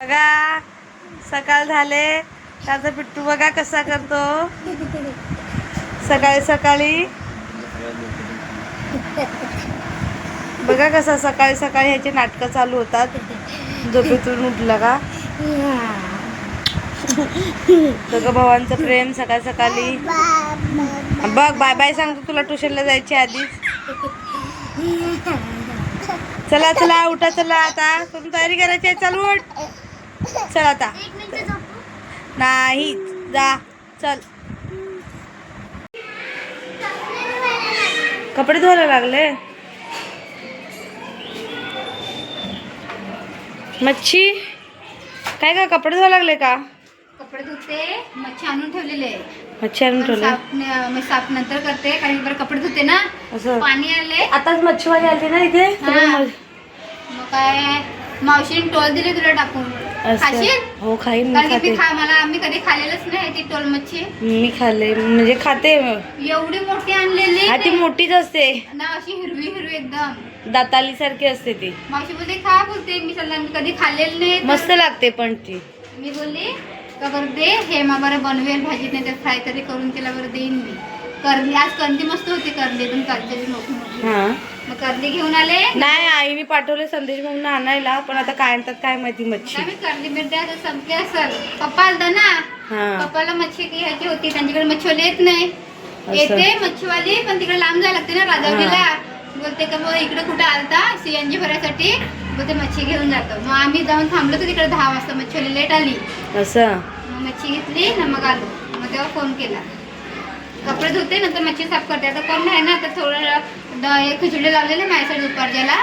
बघा सकाळ झाले. त्याचा पिट्टू बघा कसा करतो. सकाळी सकाळी. बघा कसा सकाळी सकाळी ह्याची नाटकं चालू होतात. झोपेतून उठलं का? दोघं भावांचं प्रेम सकाळ सकाळी. बघ बाय बाय सांगतो तुला ट्युशनला जायची आधीच. चला चला उठा चला आता. तुम्ही तयारी करायची आहे चालू उठ. चल आता. नाही जा. चल. कपडे धुवायला लागले? मच्छी काय का कपडे धुवायला लागले का? कपडे धुते मच्छी आणून ठेवलेले. मच्छी आणून ठेवले? साफ न- मी साफ नंतर करते कारण बरं कपडे धुते ना. असं. पाणी आले आताच मच्छीवाली आली ना इथे. मग- काय मावशीने टोल दिली तुला टाकून. खाशील? हो खाईन मी कारण की खाते. मी खा मला मी कधी खाल्लेलंच नाही ती टोल मच्छी मी खाल्ले म्हणजे खाते. एवढी मोठी आणलेली? हा ती मोठीच असते. ना अशी हिरवी हिरवी एकदम. दाताली सारखी असते ती. मावशी बोलते खा बोलते मी सल्ला मी कधी खाल्लेलं नाही तर. मस्त लागते पण ती. मी बोलली का बरं दे हे मग बरं बनवेल भाजी नाही तर फ्राय तरी करून तिला बरं देईन मी. करली आज कंदी मस्त होती करली एकदम ताजी मोठी मोठी. हा. मग करली घेऊन आले? नाही आईने पाठवले संदेश म्हणून आणायला पण आता काय आणतात काय माहिती मच्छी. मी करली मिरड्या आता संपले असेल. पप्पा आलता ना. हा. पप्पाला मच्छी घ्यायची होती त्यांच्याकडे मच्छीवाली येत नाही. येते मच्छीवाली पण तिकडे लांब जायला लागते ना राजावलीला बोलते का मग इकडे कुठे आलता? सीएनजी भरायसाठी. बोलते मच्छी घेऊन जातो. मग आम्ही जाऊन थांबलो तर तिकडे दहा वाजता मच्छीवाली लेट आली. असं. मग मच्छी घेतली ना मग आलो. मग तेव्हा फोन केला. कपडे धुते नंतर मच्छी साफ करते. आता कोण नाही ना आता थोडं द- एक खिचडी लावलेले माझ्यासाठी दुपारच्याला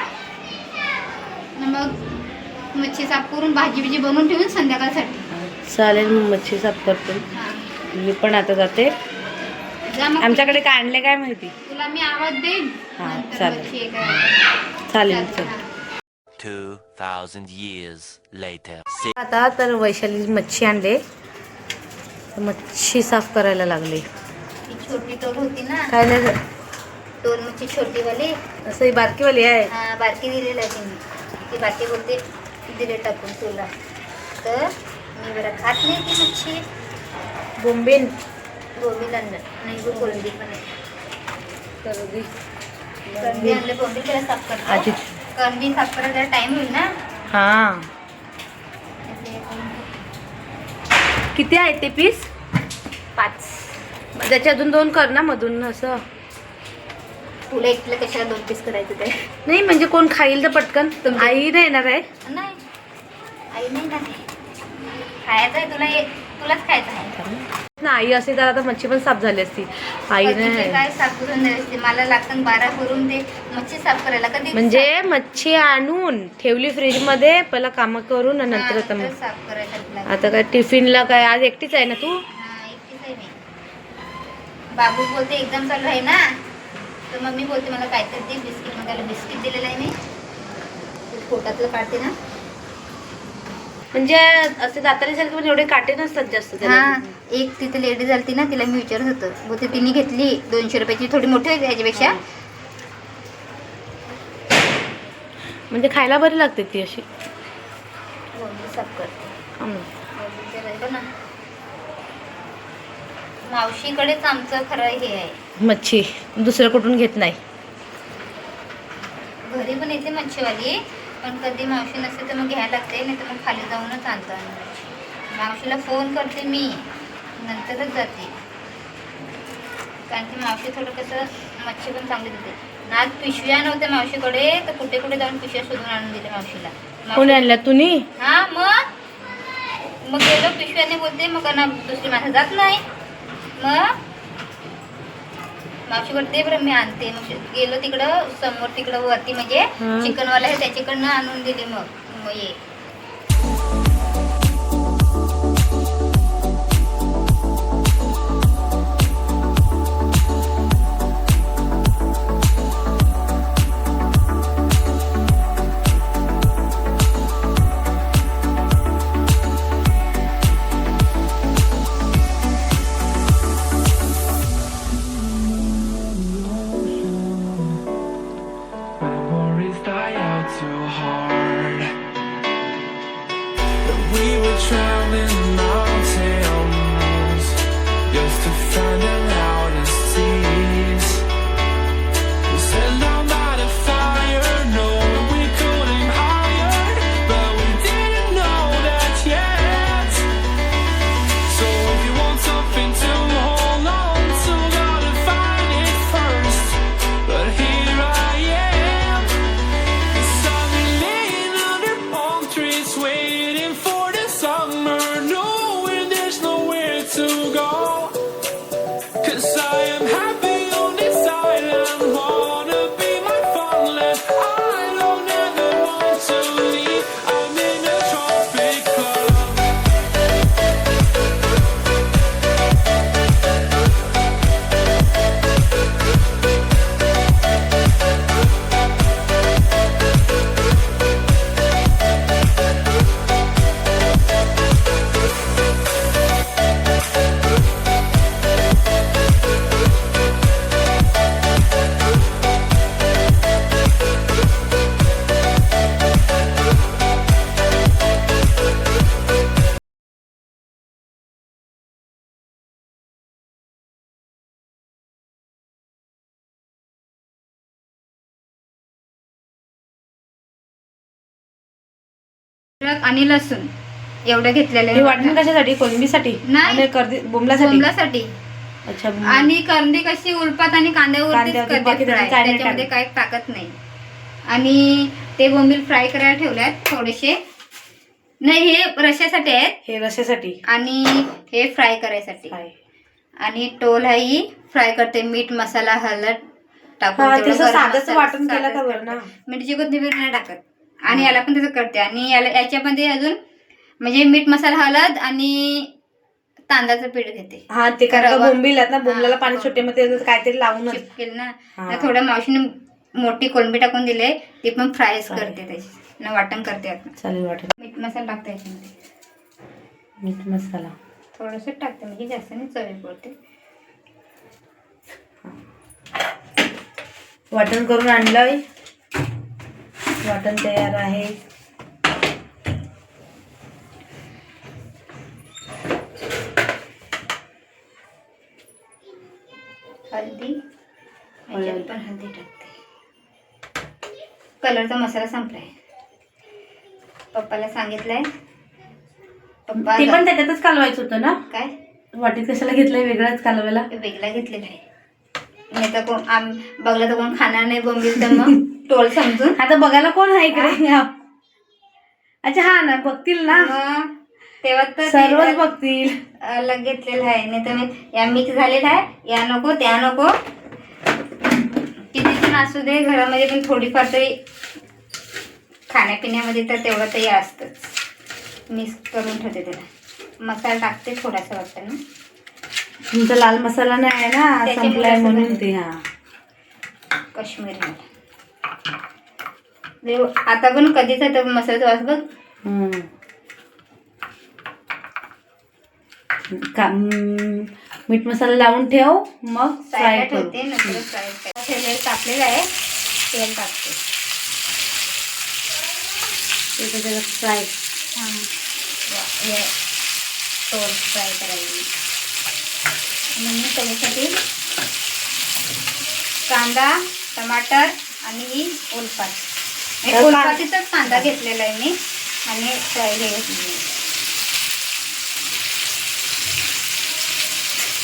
मग मच्छी साफ करून भाजी बिजी बनवून ठेवून संध्याकाळसाठी चालेल मग मच्छी साफ करतो हा. मी पण आता जाते आमच्याकडे काय आणले काय माहिती तुला मी आवाज देईन हा, नंतर चालेल. हे. चालेल चालतं, चल हा. 2,000 years later. आता तर वैशाली मच्छी आणले मच्छी साफ करायला लागले ती छोटी टोल होती ना काय नाही टोल मच्छी छोटीवाली. असं ही बारकीवाली आहे? हा, बारकी दिलेली आहे तिने. ती बारकी बोलते दिले टाकून तुला. तर मी बरं खात नाही ती मच्छी बोंबीन. गोबी लंडन नाही कोलंबी पण आहे. करडी. कंदी आणले कोलंबी त्याला साफ आधी करतो कंदी साफ करायला जरा टाइम होईल ना? हा. किती आहे ते पीस पाच. त्याचे अजून दोन कर ना मधून असं. तुला एकटीला कशाला दोन पीस करायचं ते? नाही म्हणजे कोण खाईल तर पटकन. तुमच्या- आई नाही येणार आहे. नाही. आई नाही ना खायचं आहे तुला तुलाच खायचं आहे. ना आई असते तर आता मच्छी पण साफ झाली असती. आई नाही. काय साफ करून असते? मला लागतं बारा करून ते मच्छी साफ करायला कधी म्हणजे मच्छी आणून ठेवली फ्रीजमध्ये पहिला काम करून आणि नंतर आता मग साफ करायसाठी लागतं. आता काय टिफिनला काय? आज एकटीच आहे ना तू? हा, एकटीच आहे मी. बाबू बोलते एक्झाम चालू आहे ना? तर मम्मी बोलते मला काहीतरी दे बिस्किट मग त्याला बिस्किट दिलेलं आहे मी. पोटातलं काढते ना. म्हणजे असे दातारी सारखे पण एवढे काटे नसतात जास्त त्याला. हा एक तिथे लेडी झाली ना तिला मी विचारत होतं. बोलते तिने घेतली दोनशे रुपयाची थोडी मोठी होती त्याच्यापेक्षा. म्हणजे खायला बरी लागते ती अशी. बोलली साफ करते. हम्म. बोललीचं राहिलं ना. मावशीकडेच आमचं खरं हे आहे. मच्छी. दुसरं कुठून घेत नाही. घरी पण येते मच्छीवाली. पण कधी मावशी नसते तर मग घ्यायला लागते नाही तर मग खाली जाऊनच आणतो. मावशीला फोन करते मी. नंतरच जाते. कारण की मावशी थोडं कसं मच्छी पण चांगली देते. आज पिशव्या नव्हत्या मावशीकडे तर कुठे कुठे जाऊन पिशव्या शोधून आणून दिल्या मावशीला. कोणी आणल्या? तुम्ही? हा मग? मग गेलो पिशव्याने बोलते मग ना दुसरी माणसं जात नाही. मग? मावशी बोलते बरं मी आणते. मग गेलो तिकडं समोर तिकडं वरती म्हणजे. चिकनवाला आहे त्याच्याकडनं आणून दिले मग. मग ये. आणि लसूण. एवढं घेतलेलं हे वाटण कशासाठी? कोलंबीसाठी? नाही. आणि कर्दी बोंबलासाठी? बोंबलासाठी. अच्छा आणि करंदी कशी उलपात आणि कांद्यावरती, नाही त्याच्यामध्ये टाकत. काही टाकत नाही. आणि ते बोंबील फ्राय करायला ठेवल्यात थोडेसे. नाही हे रश्यासाठी आहेत. हे रश्यासाठी. आणि हे फ्राय करायसाठी. आणि टोल ही फ्राय करते. मीठ मसाला हळद टाकून? मिरची कोथिंबीर नाही टाकत. आणि याला पण तसं करते. आणि याला याच्यामध्ये अजून म्हणजे मीठ मसाला हळद आणि तांदळाचं पीठ घेते. हा ते कारण का रवा. बोंबील ना बोंबलाला पाणी हो. मग ते काहीतरी लावूनच. चिपकेल ना. तर थोड्या मावशीने मोठी कोलंबी टाकून दिले ती पण फ्रायच Fry. करते त्याची. वाटण करते आता चालेल मीठ मसाला टाकते याच्यामध्ये. मीठ मसाला. थोडंसं टाकते म्हणजे जास्त नाही चवी पडते वाटण करून आणलंय. वाटण तयार आहे. हळदी. हळद. याच्यात पण हळदी टाकते. कलरचा मसाला संपलाय. पप्पाला सांगितलंय. पप्पा ते पण त्याच्यातच कालवायचं होतं ना? काय? वाटीत कशाला घेतलंय? वेगळंच कालवायला? वेगळा घेतलेला आहे. नाही तर कोण आम बघलं तर कोण खाणार नाही बोंबील तर मग. टोल समजून. आता बघायला कोण आहे इकडे. अच्छा हा ना बघतील ना. तेव्हा तर सर्वच बघतील. अलग घेतलेलं आहे. नाही तर मी या मिक्स झालेला आहे. या नको त्या नको. किती पण असू दे घरामध्ये पण थोडीफार तरी खाण्यापिण्यामध्ये तर तेवढं तरी असतंच. मिक्स करून ठेवते त्याला. मसाला टाकते थोडासा वाटतं ना. तुमचा लाल मसाला नाही आहे ना? त्याच्यामुळे संपलाय असं म्हणून झालं. ते हा. काश्मीर आता पण कधीच आता मसाल्याचा वास बघ. हम्म. का हम्म, मीठ मसाला लावून ठेव मग फ्राय करू. ठेवते नंतर फ्राय तेल तापलेलं आहे तेल टाकते. फ्राय. हां. फ्राय करायची आणि मी त्याच्यासाठी कांदा टमाटर आणि ही का- ओलपाटीचाच कांदा घेतलेला आहे मी आणि फ्राय हे.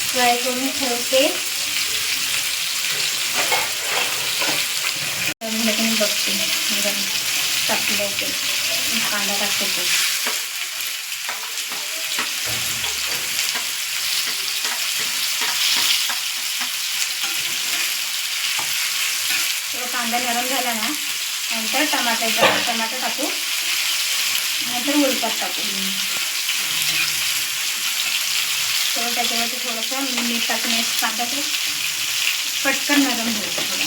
फ्राय करून ठेवते. बघते. कांदा टाकते. ते तो कांदा नरम झाला ना नंतर टमाट्याचा टमाटर टाकू नंतर उलपात टाकू. तर त्याच्यावरती थोडंसं मीठ टाकून कांदा ते पटकन नरम होईल थोडं.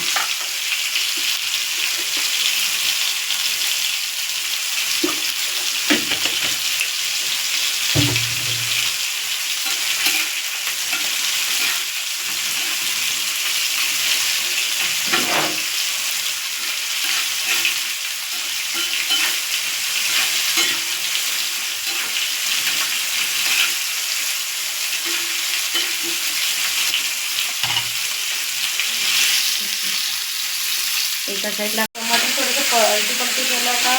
एका साईडला टमाटर थोडंसं पलटी पलटी केलं का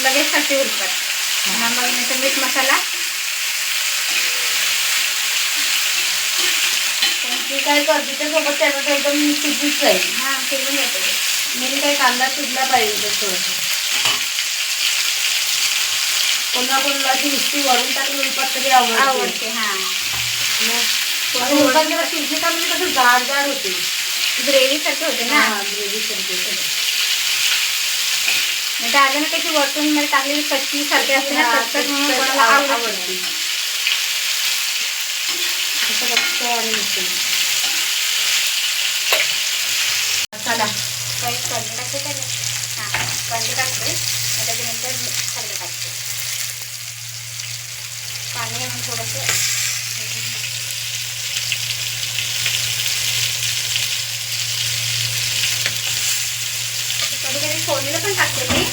लगेच कसे उरतात. हा. मग नंतर मीठ मसाला. ती काय करते त्यासोबत टॅमॅटो एकदम शिजूच जाईल. हा फिरवून घेतो म्हणजे काही कांदा शिजला पाहिजे थोडंसं. कोणा कोणाला अशी नुसती वरून टाकून उलपात तरी आवडते. आवडते हा. आणि उलपात जेव्हा शिजली का म्हणजे कसं जाड जाड होते. ग्रेव्ही सारखे होते ना? ग्रेव्ही सारखी तर आलं ना कशी वरतून मध्ये टाकलेली कच्ची सारखी असते ना कच्चट म्हणून कोणाला आव- आवडते आवडते. असं कच्च आणि नुसतं. मसाला काही कांदे टाकते हां कांदे त्याच्यानंतर टाकते. पाणी थोडंसं कधी कधी फोडणीला पण टाकते मी.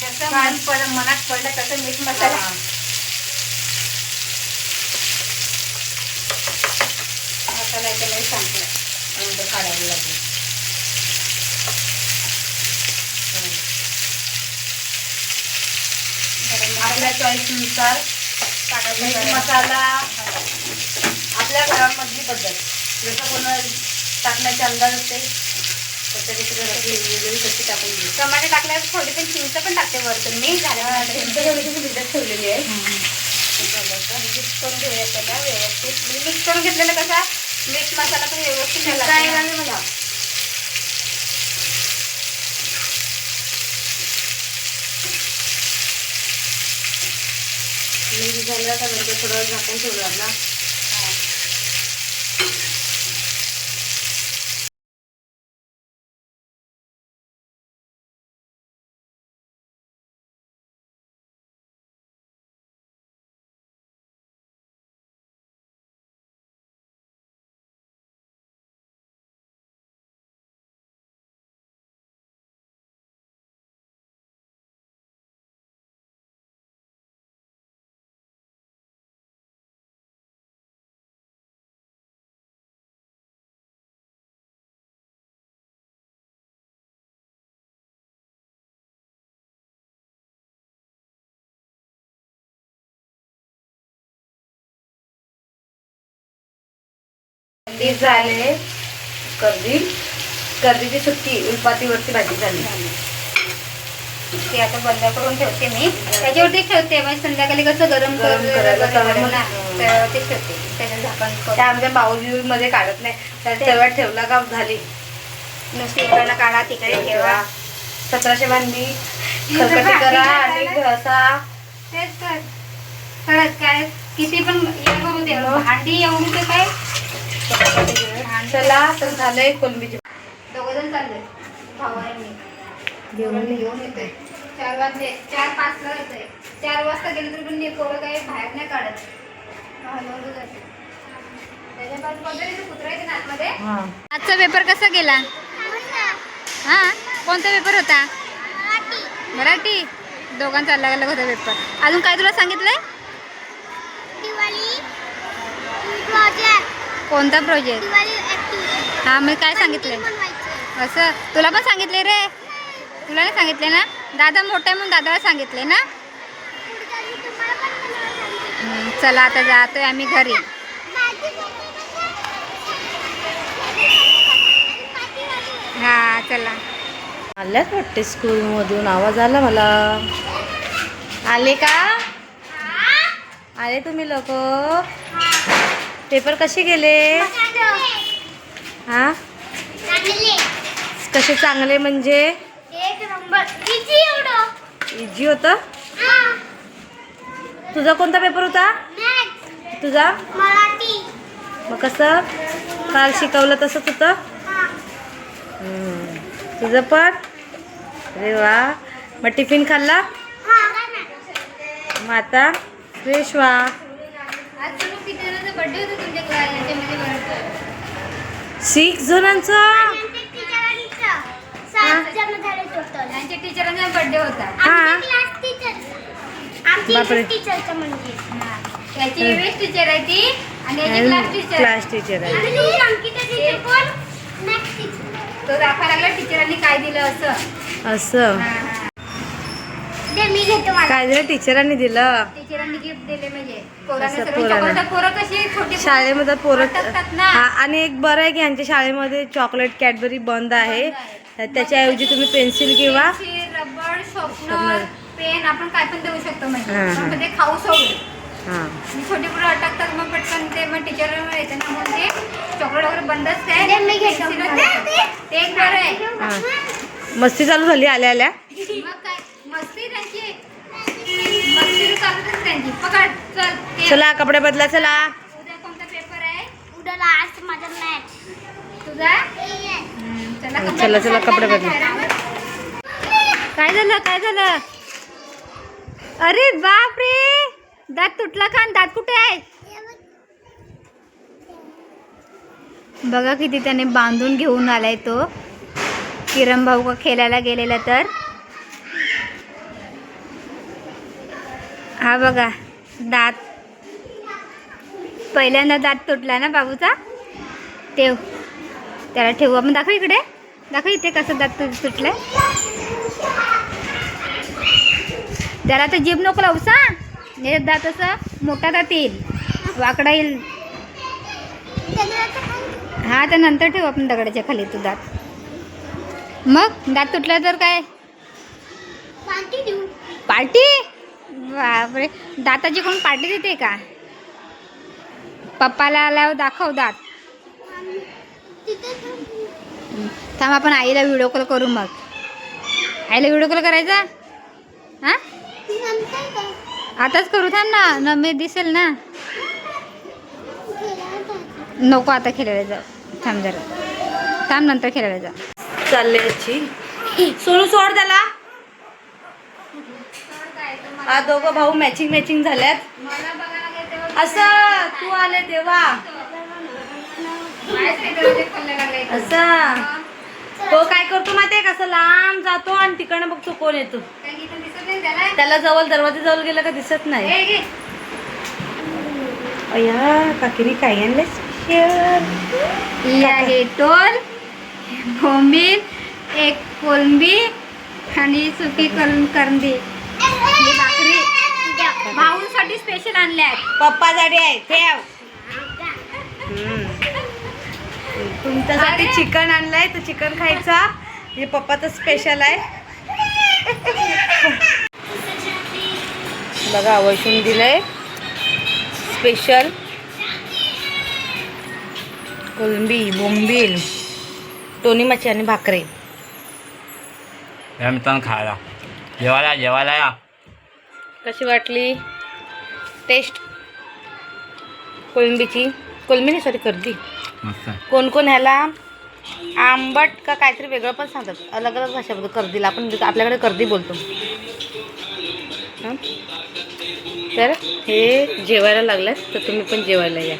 जसं मन पड मनात पडलं तसं मीठ मसाला. मसाला याच्यामध्ये सांगते नंतर काढायला लागेल. आपल्या चॉईसनुसार. मसाला आपल्या घरामधली पद्धत. जसं कोणा टाकण्याचे अंदाज असते कशी टाकून घेऊ टमाटे टाकल्यावर थोडी पण चिंच पण टाकते वरतून. मी भिजत ठेवलेली आहे. मिक्स करून घेऊया त्याला व्यवस्थित. मिक्स करून घेतलेलं कसा? मीठ मसाला पण व्यवस्थित मला मिक्स झालं नंतर थोडं झाकून ठेवणार ना. ते झाले. कर्दी कर्दीची सुट्टी? उलपातीवरची भाजी झाली. ते आता बंद करून ठेवते मी. त्याच्यावरती ठेवते. म्हणजे संध्याकाळी कसं गरम गरम कर- करायला. त्यावरती ठेवते. झाकण. त्या आमच्या बाऊजी मध्ये काढत नाही. त्या तव्यात ठेवला का झाली. नुसती इकडनं काढा तिकडे ठेवा. सतराशे भांडी. खरकटी करा आणि घसा. तेच तर. खरंच काय? किती पण हे करू दे. भांडी एवढी तर काय? चला तर झालंय कोलंबीची दोघं जण चालले. भाऊ आहे मी. घेऊन पोरांना घेऊन येते चार वाजले चार पाचला येते चार वाजता गेले तरी पण पोरं काही बाहेर नाही काढत. हलवलं जाते. हा. आजचा पेपर कसा गेला? हा? कोणता पेपर होता? मराठी. दोघांचा अलग अलग होता पेपर अजून काय तुला सांगितलंय? कोणता प्रोजेक्ट हा मी काय सांगितलंय? असं? तुला पण सांगितले रे. तुला नाही सांगितले ना? दादा मोठा आहे म्हणून दादाला सांगितले ना? चला आता जातोय आम्ही घरी. हा चला. आल्याच वाटते स्कूलमधून आवाज आला मला. आले का? आले तुम्ही लोक? पेपर कसे गेले? हा? कसे चांगले म्हणजे? इझी होतं? तुझा कोणता पेपर होता? तुझा? मराठी मग कसं? काल शिकवलं तसंच होतं हा. तुझं पण? अरे वा. मग टिफिन खाल्ला? हा. मग आता फ्रेश व्हा. बर्थडे होता याच्यामध्ये सिक्स जणांचा? सात जण झाले टोटल यांच्या टीचरांचा बर्थडे होता. हा? क्लास टीचर बापरे. आहे ती आणि याची क्लास टीचर क्लास टीचर आहे. तो दाखवा लागला टीचरांनी काय दिलं असं. असं. हा, हा. दे मी घेतो मला. काय दिलं? टीचरांनी दिलं. टीचरांनी गिफ्ट दिले म्हणजे. पोरांना असं सर्व पोरांना. चॉकलेट पोरं कशी छोटी शाळेमध्ये पोरं ना. हा आणि एक बरं आहे की यांच्या शाळेमध्ये चॉकलेट कॅडबरी बंद आहे. त्याच्याऐवजी तुम्ही पेन्सिल किंवा रबर. शॉर्पनर पेन आपण काय पण देऊ शकतो म्हणजे. हा, हा. पण म्हणजे खाऊ सोडू हां. मी छोटी पोरं अटकतात मग पटकन ते मग टीचर येते ना म्हणून ते चॉकलेट वगैरे बंदच आहे. दे, मी घेतो. पेन्सिलच देतात. ते एक बरं आहे. हां. मस्ती चालू झाली आल्या आल्या. मग काय? मस्ती त्यांची मस्ती चालूच त्यांची पकड चल ते. चला कपडे बदला चला. उद्या कोणता पेपर आहे? उद्या आज माझा मॅच तुझा? हम्म, चला कपडे चला चला कपडे बदला. काय झालं काय झालं? अरे बाप रे दात तुटला आणि दात कुठे आहे बघा किती त्याने बांधून घेऊन आलाय तो. किरण भाऊ का खेळायला गेलेला तर. हा बघा दात. पहिल्यांदा दात तुटला ना बाबूचा? ठेव. त्याला ठेवू. आपण दाखव इकडे. दाखव इथे कसं दात तु- तुटलंय. त्याला तर जीभ नको लावू सा हे दात असं मोठा दात येईल. वाकडा येईल. हा तर नंतर ठेवू आपण दगडाच्या खाली तू दात. मग दात तुटला तर काय? पार्टी? बापरे. दाताची कोण पार्टी देते का? पप्पाला आल्यावर दाखव दात. थांब आपण आईला व्हिडिओ कॉल करू मग. आईला व्हिडिओ कॉल करायचा? हां? आताच करू थांब ना. न मी दिसेल ना. नको आता खेळायला जाऊ. थांब जरा. थांब नंतर खेळायला जा चालले याची सोनू सोड त्याला. हा दोघं भाऊ मॅचिंग मॅचिंग झाल्यात. असं तू आले तेव्हा. असं. तो काय करतो माहितीये कसं लांब जातो आणि तिकडनं बघतो कोण येतो. त्याला जवळ दरवाजा जवळ गेलं का दिसत नाही. अय्या काकीने काय आणलंय स्पेशल ही आहे टोल बोंबील एक कोलंबी आणि सुकी करून करंदी ही भाकरी. भाऊंसाठी स्पेशल आणल्या पप्पा साठी आहे. ठेव. तुमच्यासाठी. चिकन आणलंय. तर चिकन खायचा. हे पप्पाचं स्पेशल आहे. बघा वैशून दिलंय. स्पेशल कोलंबी बोंबील टोनी मच्छी आणि भाकरे. या मित्रांनो खायला. जेवायला जेवायला या. कशी वाटली? टेस्ट कोलंबीची कोलंबी नाही सॉरी कर्दी मस्त कोण कोण ह्याला आंबट का काहीतरी वेगळं पण सांगतात. अलग अलग भाषा बोलतो कर्दीला आपण आपल्याकडे कर्दी बोलतो. हं? तर हे जेवायला लागल्यात तर तुम्ही पण जेवायला या.